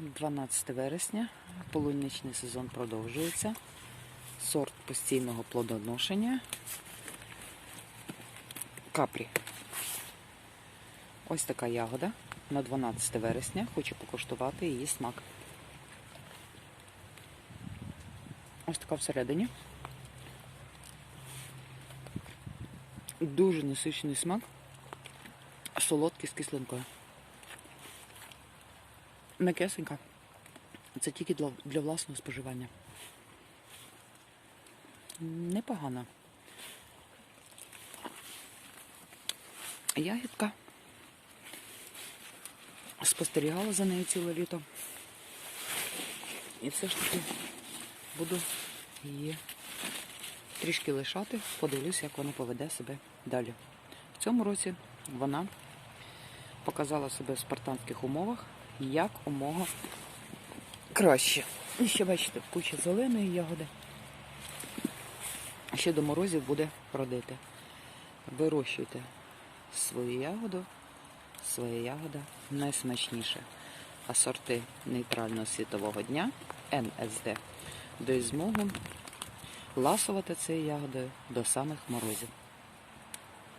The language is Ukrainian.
12 вересня. Полуничний сезон продовжується. Сорт постійного плодоношення. Капрі. Ось така ягода на 12 вересня. Хочу покуштувати її смак. Ось така всередині. Дуже насичений смак. Солодкий з кислинкою. М'якесенька. Це тільки для, для власного споживання. Непогано. Ягідка. Спостерігала за нею ціле літо. І все ж таки буду її трішки лишати, подивлюсь, як вона поведе себе далі. В цьому році вона показала себе в спартанських умовах як умога краще. І ще бачите, куча зеленої ягоди. Ще до морозів буде родити. Вирощуйте свою ягоду, своя ягода найсмачніше. А сорти нейтрального світового дня НСД дають змогу ласувати цією ягодою до самих морозів.